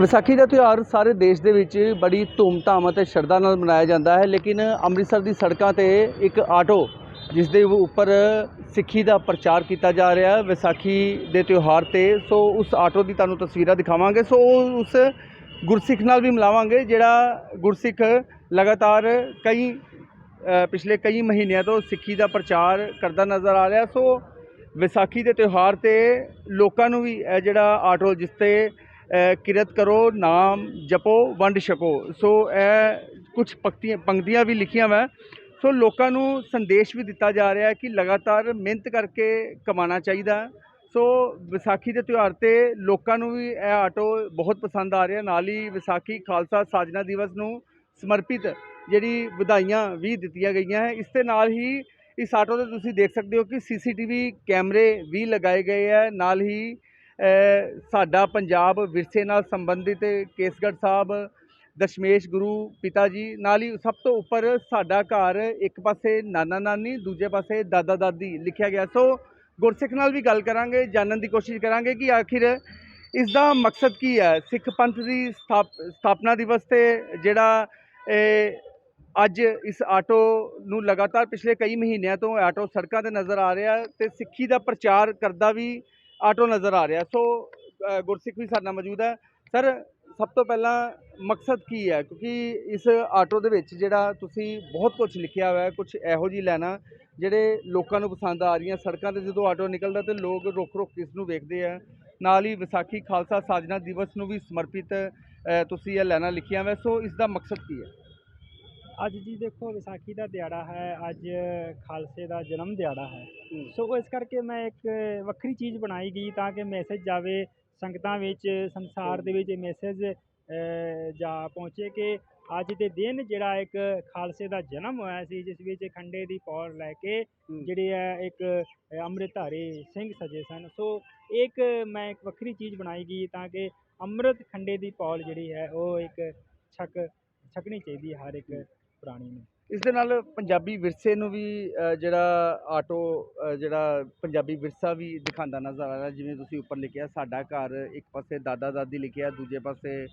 ਵਿਸਾਖੀ ਦਾ ਤਿਉਹਾਰ ਸਾਰੇ ਦੇਸ਼ ਦੇ ਵਿੱਚ ਬੜੀ ਧੂਮਧਾਮ ਅਤੇ ਸ਼ਰਧਾ ਨਾਲ ਮਨਾਇਆ ਜਾਂਦਾ ਹੈ, ਲੇਕਿਨ ਅੰਮ੍ਰਿਤਸਰ ਦੀ ਸੜਕਾਂ ਤੇ ਇੱਕ ਆਟੋ ਜਿਸ ਦੇ ਉੱਪਰ ਸਿੱਖੀ ਦਾ ਪ੍ਰਚਾਰ ਕੀਤਾ ਜਾ ਰਿਹਾ ਹੈ ਵਿਸਾਖੀ ਦੇ ਤਿਉਹਾਰ ਤੇ। ਸੋ ਉਸ ਆਟੋ ਦੀ ਤੁਹਾਨੂੰ ਤਸਵੀਰਾਂ ਦਿਖਾਵਾਂਗੇ। ਸੋ ਉਹ ਉਸ ਗੁਰਸਿੱਖ ਨਾਲ ਵੀ ਮਿਲਾਵਾਂਗੇ, ਜਿਹੜਾ ਗੁਰਸਿੱਖ ਲਗਾਤਾਰ ਕਈ ਪਿਛਲੇ ਕਈ ਮਹੀਨਿਆਂ ਤੋਂ ਸਿੱਖੀ ਦਾ ਪ੍ਰਚਾਰ ਕਰਦਾ ਨਜ਼ਰ ਆ ਰਿਹਾ। ਸੋ ਵਿਸਾਖੀ ਦੇ ਤਿਉਹਾਰ ਤੇ ਲੋਕਾਂ ਨੂੰ ਵੀ ਇਹ ਜਿਹੜਾ ਆਟੋ ਜਿਸ ਤੇ ਕਿਰਤ ਕਰੋ, ਨਾਮ ਜਪੋ, ਵੰਡ ਛਕੋ। ਸੋ ਇਹ ਕੁਝ ਪੰਕਤੀਆਂ ਪੰਕਤੀਆਂ ਵੀ ਲਿਖੀਆਂ ਵਾ। ਸੋ ਲੋਕਾਂ ਨੂੰ ਸੰਦੇਸ਼ ਵੀ ਦਿੱਤਾ ਜਾ ਰਿਹਾ ਹੈ ਕਿ ਲਗਾਤਾਰ ਮਿਹਨਤ ਕਰਕੇ ਕਮਾਉਣਾ ਚਾਹੀਦਾ। ਸੋ ਵਿਸਾਖੀ ਦੇ ਤਿਉਹਾਰ ਤੇ ਲੋਕਾਂ ਨੂੰ ਵੀ ਇਹ ਆਟੋ ਬਹੁਤ ਪਸੰਦ ਆ ਰਿਹਾ। ਨਾਲ ਹੀ ਵਿਸਾਖੀ, ਖਾਲਸਾ ਸਾਜਨਾ ਦਿਵਸ ਨੂੰ ਸਮਰਪਿਤ ਜਿਹੜੀ ਵਧਾਈਆਂ ਵੀ ਦਿੱਤੀਆਂ ਗਈਆਂ ਹੈ। ਇਸ ਦੇ ਨਾਲ ਹੀ ਇਸ ਆਟੋ ਤੇ ਤੁਸੀਂ ਦੇਖ ਸਕਦੇ ਹੋ ਕਿ ਸੀਸੀਟੀਵੀ ਕੈਮਰੇ ਵੀ ਲਗਾਏ ਗਏ ਹੈ। ਨਾਲ ਹੀ ਸਾਡਾ ਪੰਜਾਬ ਵਿਰਸੇ ਨਾਲ ਸੰਬੰਧਿਤ ਕੇਸਗੜ੍ਹ ਸਾਹਿਬ, ਦਸ਼ਮੇਸ਼ ਗੁਰੂ ਪਿਤਾ ਜੀ, ਨਾਲ ਹੀ ਸਭ ਤੋਂ ਉੱਪਰ ਸਾਡਾ ਘਰ ਇੱਕ ਪਾਸੇ ਨਾਨਾ ਨਾਨੀ, ਦੂਜੇ ਪਾਸੇ ਦਾਦਾ ਦਾਦੀ ਲਿਖਿਆ ਗਿਆ। ਸੋ ਗੁਰਸਿੱਖ ਨਾਲ ਵੀ ਗੱਲ ਕਰਾਂਗੇ, ਜਾਣਨ ਦੀ ਕੋਸ਼ਿਸ਼ ਕਰਾਂਗੇ ਕਿ ਆਖਿਰ ਇਸ ਦਾ ਮਕਸਦ ਕੀ ਹੈ? ਸਿੱਖ ਪੰਥ ਦੀ ਸਥਾਪ, ਸਥਾਪਨਾ ਦਿਵਸ ਤੇ ਜਿਹੜਾ ਅੱਜ ਇਸ ਆਟੋ ਨੂੰ ਲਗਾਤਾਰ ਪਿਛਲੇ ਕਈ ਮਹੀਨਿਆਂ ਤੋਂ ਆਟੋ ਸੜਕਾਂ ਤੇ ਨਜ਼ਰ ਆ ਰਿਹਾ ਹੈ ਤੇ ਸਿੱਖੀ ਦਾ ਪ੍ਰਚਾਰ ਕਰਦਾ ਵੀ ਆਟੋ ਨਜ਼ਰ ਆ ਰਿਹਾ। ਸੋ ਗੁਰਸਿੱਖ ਵੀ ਸਾਡੇ ਨਾਲ ਮੌਜੂਦ ਹੈ। ਸਰ, ਸਭ ਤੋਂ ਪਹਿਲਾਂ ਮਕਸਦ ਕੀ ਹੈ? ਕਿਉਂਕਿ ਇਸ ਆਟੋ ਦੇ ਵਿੱਚ ਜਿਹੜਾ ਤੁਸੀਂ ਬਹੁਤ ਕੁਝ ਲਿਖਿਆ ਹੋਇਆ ਹੈ ਕੁਝ ਇਹੋ ਜਿਹੀ ਲੈਣਾ ਜਿਹੜੇ ਲੋਕਾਂ ਨੂੰ ਪਸੰਦ ਆ ਰਹੀਆਂ। ਸੜਕਾਂ ਤੇ ਜਦੋਂ ਆਟੋ ਨਿਕਲਦਾ ਤੇ ਲੋਕ ਰੁਕ ਰੁਕ ਇਸ ਨੂੰ ਵੇਖਦੇ ਆ। ਨਾਲ ਹੀ ਵਿਸਾਖੀ ਖਾਲਸਾ ਸਾਜਨਾ ਦਿਵਸ ਨੂੰ ਵੀ ਸਮਰਪਿਤ ਤੁਸੀਂ ਇਹ ਲੈਣਾ ਲਿਖੀਆਂ ਵਾ ਸੋ, ਇਸ ਦਾ ਮਕਸਦ ਕੀ ਹੈ? ਅੱਜ ਜੀ ਦੇਖੋ ਵਿਸਾਖੀ ਦਾ ਦਿਹਾੜਾ ਹੈ ਅੱਜ ਖਾਲਸੇ ਦਾ ਜਨਮ ਦਿਹਾੜਾ ਹੈ। ਸੋ ਇਸ ਕਰਕੇ ਮੈਂ ਇੱਕ ਵੱਖਰੀ ਚੀਜ਼ ਬਣਾਈ ਗਈ ਤਾਂ ਕਿ ਮੈਸੇਜ ਜਾਵੇ ਸੰਗਤਾਂ ਵਿੱਚ ਸੰਸਾਰ ਦੇ ਵਿੱਚ ਇਹ ਮੈਸੇਜ ਜਾ ਪਹੁੰਚੇ ਕਿ ਅੱਜ ਦੇ ਦਿਨ ਜਿਹੜਾ ਇੱਕ ਖਾਲਸੇ ਦਾ ਜਨਮ ਹੋਇਆ ਸੀ ਜਿਸ ਵਿੱਚ ਖੰਡੇ ਦੀ ਪੌੜ ਲੈ ਕੇ ਜਿਹੜੇ ਹੈ ਇੱਕ ਅੰਮ੍ਰਿਤਧਾਰੀ ਸਿੰਘ ਸਜੇ ਸਨ। ਸੋ ਇੱਕ ਮੈਂ ਇੱਕ ਵੱਖਰੀ ਚੀਜ਼ ਬਣਾਈ ਗਈ ਤਾਂ ਕਿ ਅੰਮ੍ਰਿਤ ਖੰਡੇ ਦੀ ਪੌਲ ਜਿਹੜੀ ਹੈ ਉਹ ਇੱਕ ਛਕ ਛਕਣੀ ਚਾਹੀਦੀ ਹਰ ਇੱਕ ਪ੍ਰਾਣੀ ਨੂੰ। ਇਸ ਦੇ ਨਾਲ ਪੰਜਾਬੀ ਵਿਰਸੇ ਨੂੰ ਵੀ ਜਿਹੜਾ ਆਟੋ ਜਿਹੜਾ ਪੰਜਾਬੀ ਵਿਰਸਾ ਵੀ ਦਿਖਾਉਂਦਾ ਨਜ਼ਰ ਆ ਰਿਹਾ। ਜਿਵੇਂ ਤੁਸੀਂ ਉੱਪਰ ਲਿਖਿਆ ਸਾਡਾ ਘਰ ਇੱਕ ਪਾਸੇ ਦਾਦਾ ਦਾਦੀ ਲਿਖਿਆ ਦੂਜੇ ਪਾਸੇ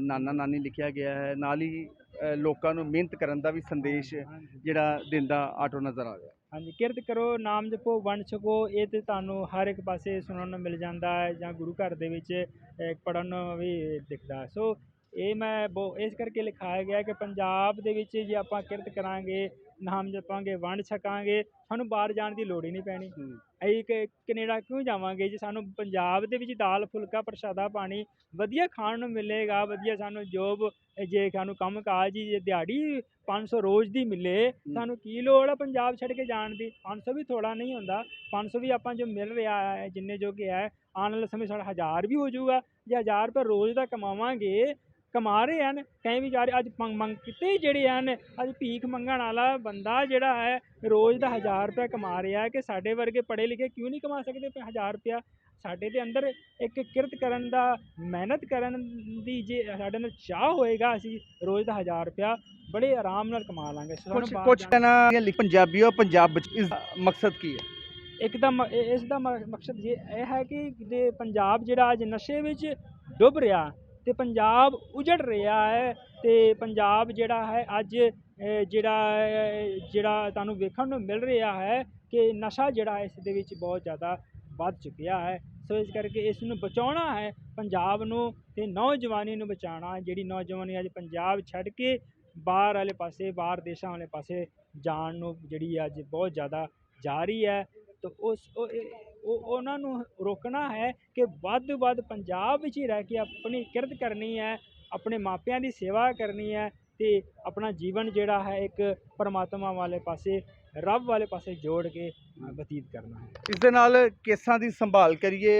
ਨਾਨਾ ਨਾਨੀ ਲਿਖਿਆ ਗਿਆ ਹੈ। ਨਾਲ ਹੀ ਲੋਕਾਂ ਨੂੰ ਮਿਹਨਤ ਕਰਨ ਦਾ ਵੀ ਸੰਦੇਸ਼ ਜਿਹੜਾ ਦਿੰਦਾ ਆਟੋ ਨਜ਼ਰ ਆ ਰਿਹਾ। ਹਾਂਜੀ ਕਿਰਤ ਕਰੋ ਨਾਮ ਜਪੋ ਵੰਡ ਛਕੋ ਇਹ ਤੇ ਤੁਹਾਨੂੰ ਹਰ ਇੱਕ ਪਾਸੇ ਸੁਣਨ ਨੂੰ ਮਿਲ ਜਾਂਦਾ ਹੈ ਜਾਂ ਗੁਰੂ ਘਰ ਦੇ ਵਿੱਚ ਪੜਨ ਨੂੰ ਵੀ ਦਿਖਦਾ। ਸੋ ਇਹ ਮੈਂ ਬਹੁ ਇਸ ਕਰਕੇ ਲਿਖਾਇਆ ਗਿਆ ਕਿ ਪੰਜਾਬ ਦੇ ਵਿੱਚ ਜੇ ਆਪਾਂ ਕਿਰਤ ਕਰਾਂਗੇ ਨਾਮ ਜਪਾਂਗੇ ਵੰਡ ਛਕਾਂਗੇ ਸਾਨੂੰ ਬਾਹਰ ਜਾਣ ਦੀ ਲੋੜ ਹੀ ਨਹੀਂ ਪੈਣੀ। ਅਸੀਂ ਕ- ਕੈਨੇਡਾ ਕਿਉਂ ਜਾਵਾਂਗੇ ਜੇ ਸਾਨੂੰ ਪੰਜਾਬ ਦੇ ਵਿੱਚ ਦਾਲ ਫੁਲਕਾ ਪ੍ਰਸ਼ਾਦਾ ਪਾਣੀ ਵਧੀਆ ਖਾਣ ਨੂੰ ਮਿਲੇਗਾ ਵਧੀਆ ਸਾਨੂੰ ਜੋਬ ਜੇ ਸਾਨੂੰ ਕੰਮ ਕਾਜ ਜੇ ਦਿਹਾੜੀ 500 ਰੋਜ਼ ਦੀ ਮਿਲੇ ਸਾਨੂੰ ਕੀ ਲੋੜ ਆ ਪੰਜਾਬ ਛੱਡ ਕੇ ਜਾਣ ਦੀ? 500 ਵੀ ਥੋੜਾ ਨਹੀਂ ਹੁੰਦਾ। 500 ਵੀ ਆਪਾਂ ਜੋ ਮਿਲ ਰਿਹਾ ਹੈ ਜਿੰਨੇ ਜੋਗੇ ਹੈ ਆਉਣ ਵਾਲੇ ਸਮੇਂ ਸਾਡਾ ਹਜ਼ਾਰ ਵੀ ਹੋ ਜਾਊਗਾ। ਜੇ ਹਜ਼ਾਰ ਰੁਪਏ ਰੋਜ਼ ਦਾ ਕਮਾਵਾਂਗੇ ਕਮਾ ਰਹੇ ਹਨ ਕਈ ਵਿਚਾਰੇ ਅੱਜ ਮੰਗ ਮੰਗ ਕਿਤੇ ਜਿਹੜੇ ਹਨ ਅੱਜ ਭੀਖ ਮੰਗਣ ਵਾਲਾ ਬੰਦਾ ਜਿਹੜਾ ਹੈ ਰੋਜ਼ ਦਾ ਹਜ਼ਾਰ ਰੁਪਏ ਕਮਾ ਰਿਹਾ ਹੈ ਕਿ ਸਾਡੇ ਵਰਗੇ ਪੜ੍ਹੇ ਲਿਖੇ ਕਿਉਂ ਨਹੀਂ ਕਮਾ ਸਕਦੇ ਪਏ ਹਜ਼ਾਰ ਰੁਪਇਆ? ਸਾਡੇ ਦੇ ਅੰਦਰ ਇੱਕ ਕਿਰਤ ਕਰਨ ਦਾ ਮਿਹਨਤ ਕਰਨ ਦੀ ਜੇ ਸਾਡੇ ਅੰਦਰ ਚਾਹ ਹੋਏਗਾ ਅਸੀਂ ਰੋਜ਼ ਦਾ ਹਜ਼ਾਰ ਰੁਪਇਆ ਬੜੇ ਆਰਾਮ ਨਾਲ ਕਮਾ ਲਾਂਗੇ। ਕੁਝ ਕਹਿਣਾ ਪੰਜਾਬੀਓ ਪੰਜਾਬ ਵਿੱਚ ਇਸ ਮਕਸਦ ਕੀ ਹੈ? ਇੱਕਦਮ ਇਹ- ਇਸ ਦਾ ਮਕਸਦ ਇਹ ਹੈ ਕਿ ਪੰਜਾਬ ਜਿਹੜਾ ਅੱਜ ਨਸ਼ੇ ਵਿੱਚ ਡੁੱਬ ਰਿਹਾ ਤੇ ਪੰਜਾਬ ਉਜੜ ਰਿਹਾ ਹੈ ਤੇ ਪੰਜਾਬ ਜਿਹੜਾ ਹੈ ਅੱਜ ਜਿਹੜਾ ਜਿਹੜਾ ਤੁਹਾਨੂੰ ਵੇਖਣ ਨੂੰ ਮਿਲ ਰਿਹਾ ਹੈ ਕਿ ਨਸ਼ਾ ਜਿਹੜਾ ਇਸ ਦੇ ਵਿੱਚ ਬਹੁਤ ਜ਼ਿਆਦਾ ਵੱਧ ਚੁੱਕਿਆ ਹੈ। ਸੋ ਇਸ ਕਰਕੇ ਇਸ ਨੂੰ ਬਚਾਉਣਾ ਹੈ, ਪੰਜਾਬ ਨੂੰ ਤੇ ਨੌਜਵਾਨੀ ਨੂੰ ਬਚਾਉਣਾ ਜਿਹੜੀ ਨੌਜਵਾਨੀ ਅੱਜ ਪੰਜਾਬ ਛੱਡ ਕੇ ਬਾਹਰ ਵਾਲੇ ਪਾਸੇ, ਬਾਹਰ ਦੇਸ਼ਾਂ ਵਾਲੇ ਪਾਸੇ ਜਾਣ ਨੂੰ ਜਿਹੜੀ ਅੱਜ ਬਹੁਤ ਜ਼ਿਆਦਾ ਜਾ ਰਹੀ ਹੈ, ਤਾਂ ਉਸ ਉਹ ਉਹਨਾਂ ਨੂੰ ਰੋਕਣਾ ਹੈ ਕਿ ਵੱਧ ਤੋਂ ਵੱਧ ਪੰਜਾਬ ਵਿੱਚ ਹੀ ਰਹਿ ਕੇ ਆਪਣੀ ਕਿਰਤ ਕਰਨੀ ਹੈ, ਆਪਣੇ ਮਾਪਿਆਂ ਦੀ ਸੇਵਾ ਕਰਨੀ ਹੈ ਅਤੇ ਆਪਣਾ ਜੀਵਨ ਜਿਹੜਾ ਹੈ ਇੱਕ ਪਰਮਾਤਮਾ ਵਾਲੇ ਪਾਸੇ, ਰੱਬ ਵਾਲੇ ਪਾਸੇ ਜੋੜ ਕੇ ਬਤੀਤ ਕਰਨਾ ਹੈ। ਇਸ ਦੇ ਨਾਲ ਕੇਸਾਂ ਦੀ ਸੰਭਾਲ ਕਰੀਏ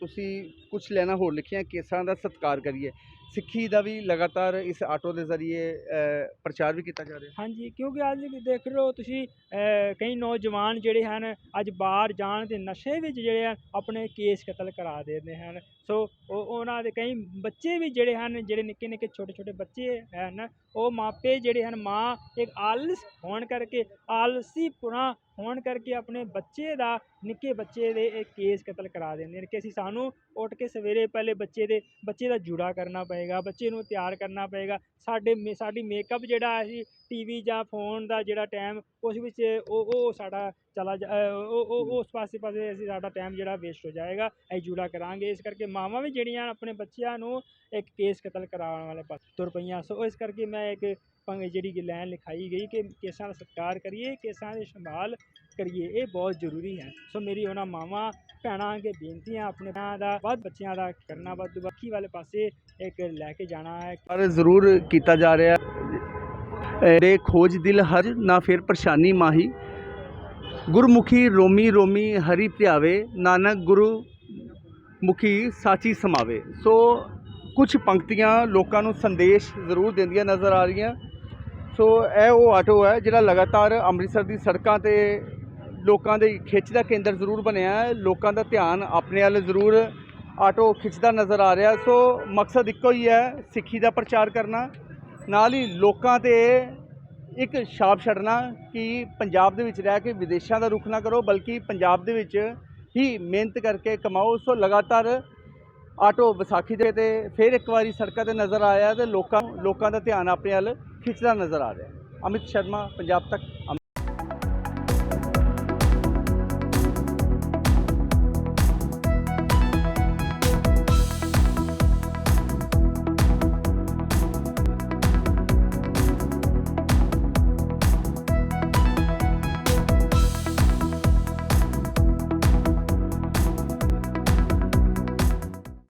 ਤੁਸੀਂ ਕੁਝ ਲੈਣਾ ਹੋਰ ਲਿਖਿਆ, ਕੇਸਾਂ ਦਾ ਸਤਿਕਾਰ ਕਰੀਏ। ਸਿੱਖੀ ਦਾ ਵੀ ਲਗਾਤਾਰ ਇਸ ਆਟੋ ਦੇ ਜ਼ਰੀਏ ਪ੍ਰਚਾਰ ਵੀ ਕੀਤਾ ਜਾ ਰਿਹਾ ਹਾਂਜੀ, ਕਿਉਂਕਿ ਅੱਜ ਦੇਖ ਰਹੇ ਹੋ ਤੁਸੀਂ ਕਈ ਨੌਜਵਾਨ ਜਿਹੜੇ ਹਨ, ਅੱਜ ਬਾਹਰ ਜਾਣ ਦੇ ਨਸ਼ੇ ਵਿੱਚ ਜਿਹੜੇ ਹਨ ਆਪਣੇ ਕੇਸ ਕਤਲ ਕਰਾ ਦਿੰਦੇ ਹਨ। ਸੋ, ਉਹ, ਉਹਨਾਂ ਦੇ ਕਈ ਬੱਚੇ ਵੀ ਜਿਹੜੇ ਹਨ, ਜਿਹੜੇ ਨਿੱਕੇ ਨਿੱਕੇ ਛੋਟੇ ਛੋਟੇ ਬੱਚੇ ਹਨ, ਉਹ ਮਾਪੇ ਜਿਹੜੇ ਹਨ, ਮਾਂ ਇੱਕ ਆਲਸ ਹੋਣ ਕਰਕੇ, ਆਲਸੀ ਪੁਣਾ ਹੋਣ ਕਰਕੇ ਆਪਣੇ ਬੱਚੇ ਦਾ, ਨਿੱਕੇ ਬੱਚੇ ਦੇ ਇਹ ਕੇਸ ਕਤਲ ਕਰਾ ਦਿੰਦੇ ਨੇ ਕਿ ਅਸੀਂ ਸਾਨੂੰ ਉੱਠ ਕੇ ਸਵੇਰੇ ਪਹਿਲੇ ਬੱਚੇ ਦੇ, ਬੱਚੇ ਦਾ ਜੁੜਾ ਕਰਨਾ ਪਏਗਾ, ਬੱਚੇ ਨੂੰ ਤਿਆਰ ਕਰਨਾ ਪਏਗਾ। ਸਾਡੇ ਮੇ- ਸਾਡੀ ਮੇਕਅਪ ਜਿਹੜਾ ਅਸੀਂ ਟੀਵੀ ਜਾਂ ਫੋਨ ਦਾ ਜਿਹੜਾ ਟਾਈਮ ਉਸ ਵਿੱਚ ਉਹ ਉਹ ਸਾਡਾ ਚਲਾ ਜਾ ਉਹ ਉਸ ਪਾਸੇ ਪਾਸੇ ਅਸੀਂ ਸਾਡਾ ਟਾਈਮ ਜਿਹੜਾ ਵੇਸਟ ਹੋ ਜਾਏਗਾ ਅਸੀਂ ਜੂੜਾ ਕਰਾਂਗੇ। ਇਸ ਕਰਕੇ ਮਾਵਾਂ ਵੀ ਜਿਹੜੀਆਂ ਆਪਣੇ ਬੱਚਿਆਂ ਨੂੰ ਇੱਕ ਕੇਸ ਕਤਲ ਕਰਾਉਣ ਵਾਲੇ ਪਾਸੇ ਤੁਰ ਪਈਆਂ। ਸੋ ਇਸ ਕਰਕੇ ਮੈਂ ਇੱਕ ਜਿਹੜੀ ਕਿ ਲਾਈਨ ਲਿਖਾਈ ਗਈ ਕਿ ਕੇਸਾਂ ਦਾ ਸਤਿਕਾਰ ਕਰੀਏ ਕੇਸਾਂ ਦੀ ਸੰਭਾਲ ਕਰੀਏ। ਇਹ ਬਹੁਤ ਜ਼ਰੂਰੀ ਹੈ। ਸੋ ਮੇਰੀ ਉਹਨਾਂ ਮਾਵਾਂ ਭੈਣਾਂ ਅੱਗੇ ਬੇਨਤੀਆਂ ਆਪਣੇ ਭੈਣਾਂ ਦਾ ਵੱਧ ਬੱਚਿਆਂ ਦਾ ਕਰਨਾ ਵੱਧ ਬੱਖੀ ਵਾਲੇ ਪਾਸੇ ਇੱਕ ਲੈ ਕੇ ਜਾਣਾ ਹੈ। ਪਰ ਜ਼ਰੂਰ ਕੀਤਾ ਜਾ ਰਿਹਾ ਹੈ। ਰੇ ਖੋਜ ਦਿਲ ਹਰ ਨਾ ਫਿਰ ਪਰੇਸ਼ਾਨੀ ਮਾਹੀ। ਗੁਰਮੁਖੀ ਰੋਮੀ ਰੋਮੀ ਹਰੀ ਧਿਆਵੇ ਨਾਨਕ ਗੁਰੂ ਮੁਖੀ ਸਾਚੀ ਸਮਾਵੇ। ਸੋ ਕੁਝ ਪੰਕਤੀਆਂ ਲੋਕਾਂ ਨੂੰ ਸੰਦੇਸ਼ ਜ਼ਰੂਰ ਦਿੰਦੀਆਂ ਨਜ਼ਰ ਆ ਰਹੀਆਂ। ਸੋ ਇਹ ਉਹ ਆਟੋ ਹੈ ਜਿਹੜਾ ਲਗਾਤਾਰ ਅੰਮ੍ਰਿਤਸਰ ਦੀ ਸੜਕਾਂ ਤੇ ਲੋਕਾਂ ਦੇ ਖਿੱਚ ਦਾ ਕੇਂਦਰ ਜ਼ਰੂਰ ਬਣਿਆ ਹੈ। ਲੋਕਾਂ ਦਾ ਧਿਆਨ ਆਪਣੇ ਵੱਲ ਜ਼ਰੂਰ ਆਟੋ ਖਿੱਚਦਾ ਨਜ਼ਰ ਆ ਰਿਹਾ। ਸੋ ਮਕਸਦ ਇੱਕੋ ਹੀ ਹੈ ਸਿੱਖੀ ਦਾ ਪ੍ਰਚਾਰ ਕਰਨਾ। ਨਾਲ ਹੀ ਲੋਕਾਂ ਤੇ ਇੱਕ ਛਾਪ ਛੱਡਣਾ ਕਿ ਪੰਜਾਬ ਦੇ ਵਿੱਚ ਰਹਿ ਕੇ ਵਿਦੇਸ਼ਾਂ ਦਾ ਰੁਖ ਨਾ ਕਰੋ, ਬਲਕਿ ਪੰਜਾਬ ਦੇ ਵਿੱਚ ਹੀ ਮਿਹਨਤ ਕਰਕੇ ਕਮਾਓ। ਸੋ ਲਗਾਤਾਰ ਆਟੋ ਵਿਸਾਖੀ ਦੇ ਤੇ ਫਿਰ ਇੱਕ ਵਾਰੀ ਸੜਕਾਂ ਤੇ ਨਜ਼ਰ ਆਇਆ ਤੇ ਲੋਕਾਂ ਲੋਕਾਂ ਦਾ ਧਿਆਨ ਆਪਣੇ ਵੱਲ ਖਿੱਚਦਾ ਨਜ਼ਰ ਆ ਰਿਹਾ। ਅਮਿਤ ਸ਼ਰਮਾ, ਪੰਜਾਬ ਤੱਕ। ਅੰਮ੍ਰਿਤਸਰ